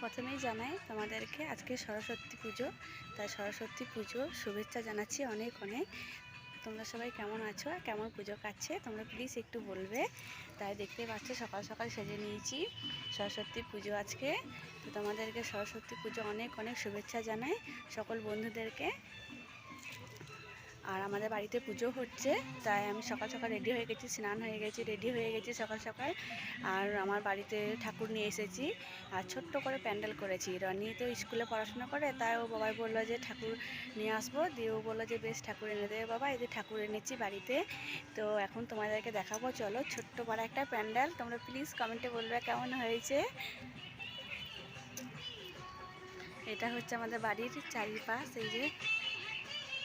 প্রথমেই জানাই তোমাদেরকে আজকে সরস্বতী পুজো। তাই সরস্বতী পুজো শুভেচ্ছা জানাচ্ছি অনেক অনেক। তোমরা সবাই কেমন আছো কেমন পুজো কাটছে? তোমরা প্লিজ একটু বলবে। তাই দেখতে পাচ্ছ সকাল সকাল সেজে নিয়েছি সরস্বতী পুজো আজকে। তো তোমাদেরকে সরস্বতী পুজো অনেক অনেক শুভেচ্ছা জানাই সকল বন্ধুদেরকে। আর আমাদের বাড়িতে পুজো হচ্ছে, তাই আমি সকাল সকাল রেডি হয়ে গেছি, স্নান হয়ে গেছি রেডি হয়ে গেছি সকাল সকাল। আর আমার বাড়িতে ঠাকুর নিয়ে এসেছি, আর ছোট্ট করে প্যান্ডেল করেছি। রনি তো স্কুলে পড়াশোনা করে, তাই ও বাবাই বলল যে ঠাকুর নিয়ে আসব। দিয়ে ও বলল যে, বেশ, ঠাকুর এনে দেবে বাবা, এই যে ঠাকুর এনেছি বাড়িতে। তো এখন তোমাদেরকে দেখাবো, চলো ছোট্ট বড় একটা প্যান্ডেল। তোমরা প্লিজ কমেন্টে বলবে কেমন হয়েছে? এটা হচ্ছে আমাদের বাড়ির চারিপাশ, এই যে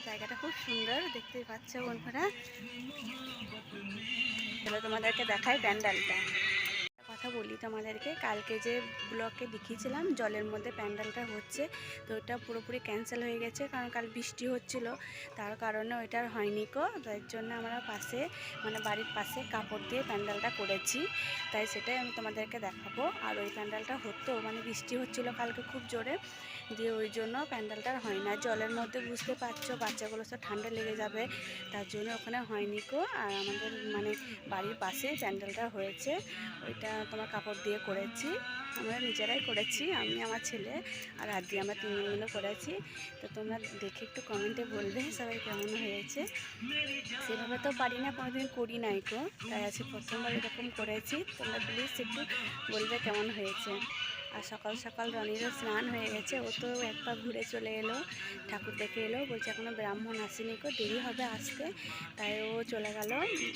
জায়গাটা খুব সুন্দর দেখতেই পাচ্ছ বন্ধুরা। চলো তোমাদেরকে দেখাই প্যান্ডেলটা। কথা বলি তোমাদেরকে, কালকে যে ব্লকে দেখিয়েছিলাম, জলের মধ্যে প্যান্ডেলটা হচ্ছে, তো ওটা পুরোপুরি ক্যান্সেল হয়ে গেছে, কারণ কাল বৃষ্টি হচ্ছিল, তার কারণে ওইটা আর হয়নি কো তার জন্য আমরা পাশে মানে বাড়ির পাশে কাপড় দিয়ে প্যান্ডেলটা করেছি, তাই সেটাই আমি তোমাদেরকে দেখাবো, আর ওই প্যান্ডেলটা হতো মানে বৃষ্টি হচ্ছিল কালকে খুব জোরে, দিয়ে ওই জন্য প্যান্ডেলটা আর হয় না জলের মধ্যে বুঝতে পারছ বাচ্চাগুলো সব ঠান্ডা লেগে যাবে, তার জন্য ওখানে হয়নি কো আর আমাদের মানে বাড়ির পাশে প্যান্ডেলটা হয়েছে, ওইটা তোমার কাপড় দিয়ে করেছি। আমরা নিজেরাই করেছি, আমি, আমার ছেলে আর আদি আমরা তিনজন মিলে করেছি। তো তোমরা দেখে একটু কমেন্টে বলবে সবাই কেমন হয়েছে। সেভাবে তো পারি না, কোনোদিন করি নাই কো তাই আছে প্রথমবার এরকম করেছি। তোমরা প্লিজ একটু বলবে কেমন হয়েছে। আর সকাল সকাল রনিরও স্নান হয়ে গেছে, ও তো একবার ঘুরে চলে এলো, ঠাকুর দেখে এলো, বলছে এখনও ব্রাহ্মণ আসেনি কো দেরি হবে আসতে তাই ও চলে গেল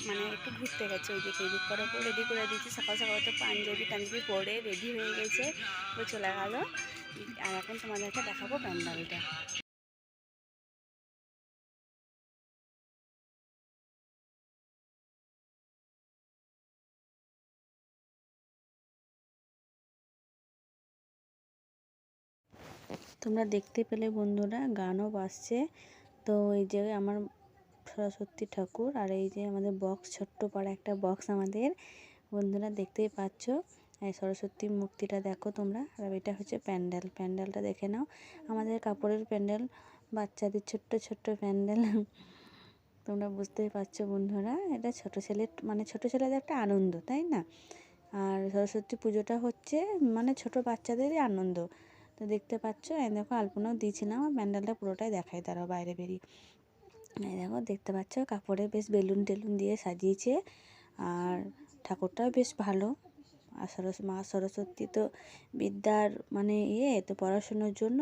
মানে একটু ঘুরতে গেছে ওই দিকে এদিক করে রেডি করে দিয়েছি, সকাল সকাল তো পাঞ্জাবি টাঞ্জাবি পরে রেডি হয়ে গেছে, ও চলে গেল। আর এখন তোমাদেরকে দেখাবো প্যান্ডেলটা। তোমরা দেখতে পেলে বন্ধুরা, গানও বাজছে। তো এই যে আমার সরস্বতী ঠাকুর আর এই যে আমাদের বক্স ছোট্ট পাড়া একটা বক্স আমাদের। বন্ধুরা দেখতেই পাচ্ছ, এই সরস্বতী মূর্তিটা দেখো তোমরা। আর এটা হচ্ছে প্যান্ডেল, প্যান্ডেলটা দেখে নাও। আমাদের কাপড়ের প্যান্ডেল, বাচ্চাদের ছোট্ট ছোট্ট প্যান্ডেল। তোমরা বুঝতেই পারছ বন্ধুরা, এটা ছোট ছেলের মানে ছোট ছেলেদের একটা আনন্দ, তাই না? আর সরস্বতী পুজোটা হচ্ছে মানে ছোট বাচ্চাদেরই আনন্দ। তো দেখতে পাচ্ছ? এই দেখো আলপনাও দিয়েছিলাম আর প্যান্ডেলটা পুরোটাই দেখাই তারাও বাইরে বেরিয়ে। এই দেখো দেখতে পাচ্ছ? কাপড়ে বেশ বেলুন টেলুন দিয়ে সাজিয়েছে আর ঠাকুরটাও বেশ ভালো। আর সরস্বতী মা সরস্বতী তো বিদ্যার মানে ইয়ে তো পড়াশুনোর জন্য।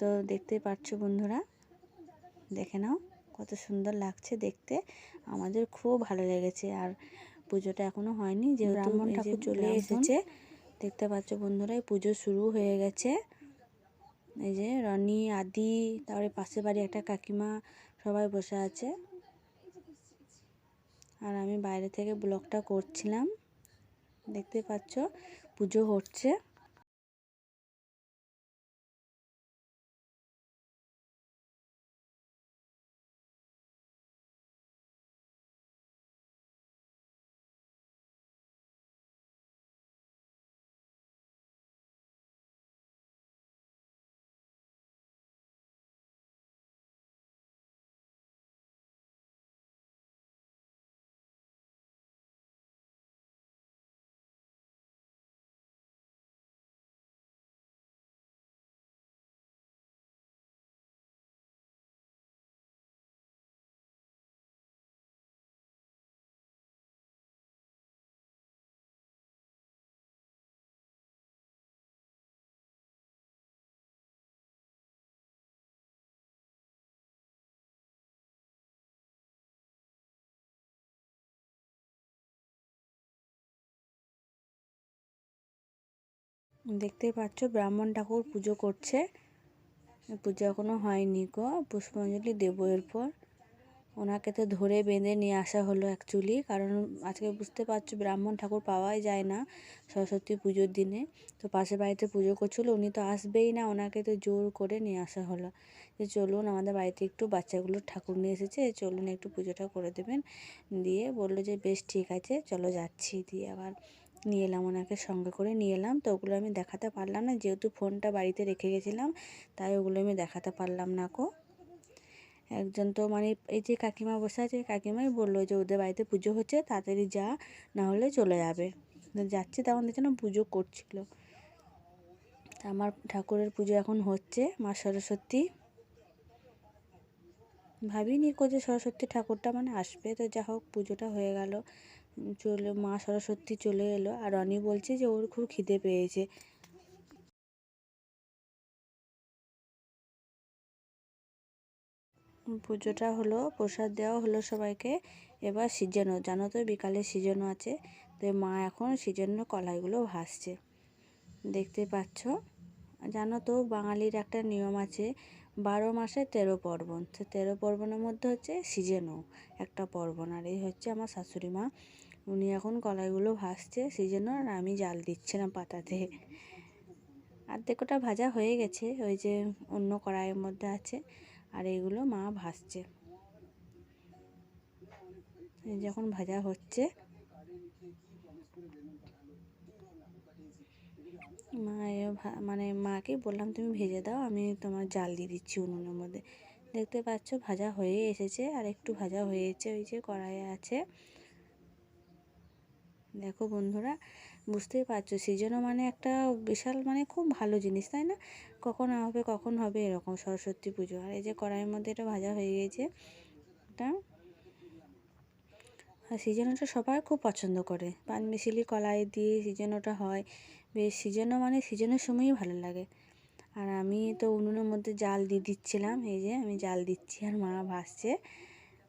তো দেখতেই পাচ্ছ বন্ধুরা দেখে নাও কত সুন্দর লাগছে দেখতে। আমাদের খুব ভালো লেগেছে আর পুজোটা এখনও হয়নি যেহেতু ব্রাহ্মণ ঠাকুর চলে এসেছে। দেখতে পাচ্ছ বন্ধুরা পুজো শুরু হয়ে গেছে। এই যে রনি, আদি, তারপরে পাশে বাড়ি একটা কাকিমা সবাই বসে আছে। আর আমি বাইরে থেকে ব্লগটা করছিলাম। দেখতে পাচ্ছ পুজো হচ্ছে। দেখতেই পাচ্ছ ব্রাহ্মণ ঠাকুর পুজো করছে। পুজো এখনও হয়নি গো পুষ্পাঞ্জলি দেবো এরপর। ওনাকে তো ধরে বেঁধে নিয়ে আসা হলো অ্যাকচুয়ালি কারণ আজকে বুঝতে পারছ ব্রাহ্মণ ঠাকুর পাওয়াই যায় না সরস্বতী পুজোর দিনে। তো পাশের বাড়িতে পুজো করছিল, উনি তো আসবেই না, ওনাকে তো জোর করে নিয়ে আসা হলো। যে চলুন আমাদের বাড়িতে একটু বাচ্চাগুলো ঠাকুর নিয়ে এসেছে, চলুন একটু পুজোটা করে দেবেন। দিয়ে বলল যে, বেশ ঠিক আছে, চলো যাচ্ছি। দিয়ে আবার নিয়ে এলাম ওনাকে, সঙ্গে করে নিয়ে এলাম। তো ওগুলো আমি দেখাতে পারলাম না, যেহেতু ফোনটা বাড়িতে রেখে গেছিলাম, তাই ওগুলো আমি দেখাতে পারলাম না কো। একজন তো মানে এই যে কাকিমা বসে আছে, কাকিমাই বলল যে ওদের বাড়িতে পুজো হচ্ছে, তাড়াতাড়ি যা, না হলে চলে যাবে। যাচ্ছে তখন দেখছে না পুজো করছিল। আমার ঠাকুরের পুজো এখন হচ্ছে, মা সরস্বতী। ভাবিনি কো যে সরস্বতী ঠাকুরটা মানে আসবে, তো যা হোক পুজোটা হয়ে গেল। চলে, মা সরস্বতী চলে এলো, আর রনি বলছে যে ওর খুব খিদে পেয়েছে। পুজোটা হলো, প্রসাদ দেওয়া হলো সবাইকে। এবার সিজনও, জানো তো বিকালে সিজনও আছে। তো মা এখন সিজন্য কলাইগুলো ভাসছে দেখতে পাচ্ছ? জানো তো বাঙালির একটা নিয়ম আছে, বারো মাসে তেরো পর্বণ। তো তেরো পর্বণের মধ্যে হচ্ছে সিজনও একটা পর্বণ। আর এই হচ্ছে আমার শাশুড়ি মা। উনি এখন কলাইগুলো ভাসছে সিজনও আর আমি জাল দিচ্ছিলাম পাতাতে। অর্ধেকটা ভাজা হয়ে গেছে, ওই যে অন্য কড়াইয়ের মধ্যে আছে। আর এগুলো মা ভাসছে যখন ভাজা হচ্ছে, মা মানে মাকে বললাম, তুমি ভেজে দাও, আমি তোমার জাল দিয়ে দিচ্ছি উনুনের মধ্যে। দেখতে পাচ্ছ, ভাজা হয়ে এসেছে, আর একটু ভাজা হয়েছে, ওই যে কড়াইয়ে আছে। দেখো বন্ধুরা, বুঝতেই পারছ সিজনও মানে একটা বিশাল মানে খুব ভালো জিনিস, তাই না? কখন হবে কখন হবে, এরকম সরস্বতী পুজো। আর এই যে কড়াইয়ের মধ্যে এটা ভাজা হয়ে গেছে এটা। আর সিজনোটা সবাই খুব পছন্দ করে। পান মিশিলি কলাই দিয়ে সিজনোটা হয়। বেশ সিজনও মানে সিজনের সময়ই ভালো লাগে। আর আমি তো উনুনের মধ্যে জাল দিয়ে দিচ্ছিলাম, এই যে আমি জাল দিচ্ছি আর মা ভাসছে।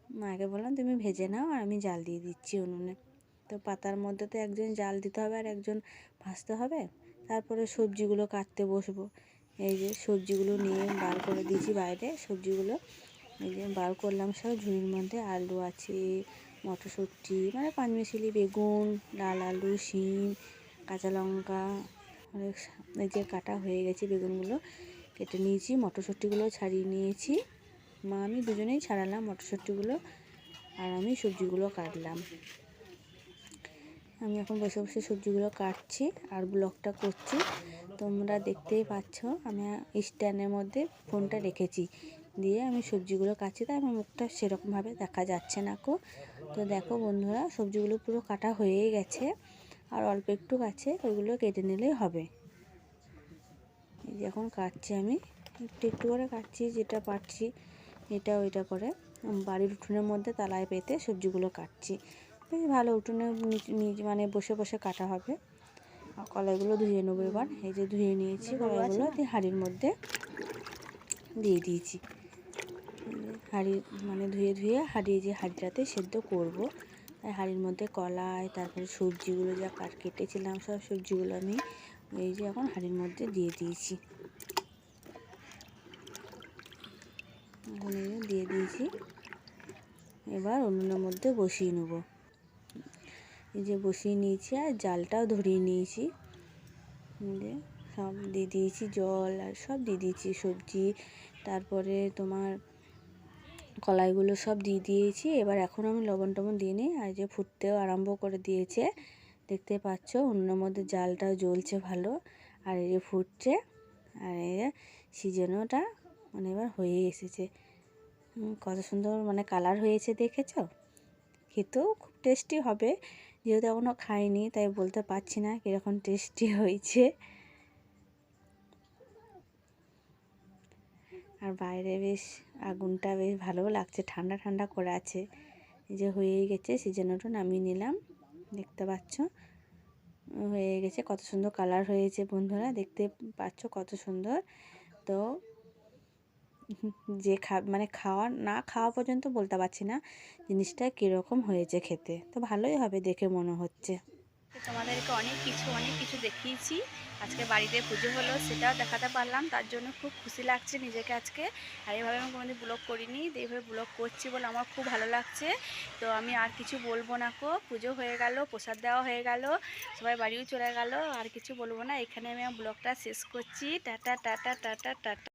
মাকে বললাম, তুমি ভেজে নাও আর আমি জাল দিয়ে দিচ্ছি উনুনে। তো পাতার মধ্যে তো একজন জাল দিতে হবে আর একজন ভাজতে হবে। তারপরে সবজিগুলো কাটতে বসবো। এই যে সবজিগুলো নিয়ে বার করে দিয়েছি বাইরে। সবজিগুলো এই যে বার করলাম সব ঝুড়ির মধ্যে। আলু আছে, মটরশুঁটি মানে পাঁচমিশালি বেগুন, লাল আলু, শিম, কাঁচা লঙ্কা অনেক এই যে কাটা হয়ে গেছে বেগুনগুলো কেটে নিয়েছি, মটরশুঁটিগুলো ছাড়িয়ে নিয়েছি। মা, আমি দুজনেই ছাড়ালাম মটরশুঁটিগুলো আর আমি সবজিগুলো কাটলাম। আমি এখন বসে বসে সবজিগুলো কাটছি আর ব্লগটা করছি। তোমরা দেখতেই পাচ্ছ, আমি স্ট্যান্ডের মধ্যে ফোনটা রেখেছি। দিয়ে আমি সবজিগুলো কাটছি, তাই আমার মুখটা সেরকমভাবে দেখা যাচ্ছে না কো। তো দেখো বন্ধুরা, সবজিগুলো পুরো কাটা হয়ে গেছে। আর অল্প একটু আছে ওইগুলো কেটে নিলেই হবে। এখন কাটছি আমি। একটু একটু করে কাটছি, যেটা পারছি এটা ওইটা করে। বাড়ির উঠোনের মধ্যে তালায় পেতে সবজিগুলো কাটছি। বেশ ভালো উঠোনে নিচ- নিচ মানে বসে বসে কাটা হবে। আর কলাইগুলো ধুয়ে নেব এবার। এই যে ধুয়ে নিয়েছি কলাইগুলো দিয়ে হাঁড়ির মধ্যে দিয়ে দিয়েছি। হাঁড়ি মানে ধুয়ে ধুয়ে হাঁড়ি যে হাঁড়িটাতে সেদ্ধ করব তাই হাঁড়ির মধ্যে কলাই তারপরে সবজিগুলো যা কাট কেটেছিলাম সব সবজিগুলো আমি এই যে এখন হাঁড়ির মধ্যে দিয়ে দিয়েছি। দিয়ে দিয়েছি। এবার উনুনের মধ্যে বসিয়ে নেব। এই যে বসিয়ে নিয়েছি আর জালটাও ধরিয়ে নিয়েছি। সব দিয়ে দিয়েছি জল আর সব দিয়ে দিয়েছি সবজি। তারপরে তোমার কলাইগুলো সব দিয়ে দিয়েছি। এবার এখন আমি লবণ টবণ দিয়ে নিই আর যে ফুটতেও আরম্ভ করে দিয়েছে। দেখতে পাচ্ছ উনুনের মধ্যে জালটাও জ্বলছে ভালো আর এই যে ফুটছে আর এই যে সিজনোটা মানে এবার হয়ে এসেছে। কত সুন্দর মানে কালার হয়েছে দেখেছ? খেতেও খুব টেস্টি হবে। যেহেতু এখনও খাইনি, তাই বলতে পারছি না কীরকম টেস্টি হয়েছে। আর বাইরে বেশ আগুনটা বেশ ভালোও লাগছে, ঠান্ডা ঠান্ডা করে আছে। যে হয়েই গেছে সিজনোটা নামিয়ে নিলাম, দেখতে পাচ্ছ। হয়ে গেছে, কত সুন্দর কালার হয়েছে বন্ধুরা, দেখতে পাচ্ছ কত সুন্দর। তো যে খা মানে খাওয়া, না খাওয়া পর্যন্ত বলতে পারছি না জিনিসটা কীরকম হয়েছে খেতে। তো ভালোই হবে দেখে মনে হচ্ছে। তোমাদেরকে অনেক কিছু অনেক কিছু দেখিয়েছি। আজকে বাড়িতে পুজো হলো, সেটাও দেখাতে পারলাম। তার জন্য খুব খুশি লাগছে নিজেকে আজকে। আর এভাবে আমি কোনোদিন ব্লগ করিনি এইভাবে ব্লগ করছি বলে আমার খুব ভালো লাগছে। তো আমি আর কিছু বলব না কো। পুজো হয়ে গেল, প্রসাদ দেওয়া হয়ে গেল, সবাই বাড়িও চলে গেল। আর কিছু বলব না, এখানে আমি ব্লগটা শেষ করছি। Tata tata tata tata.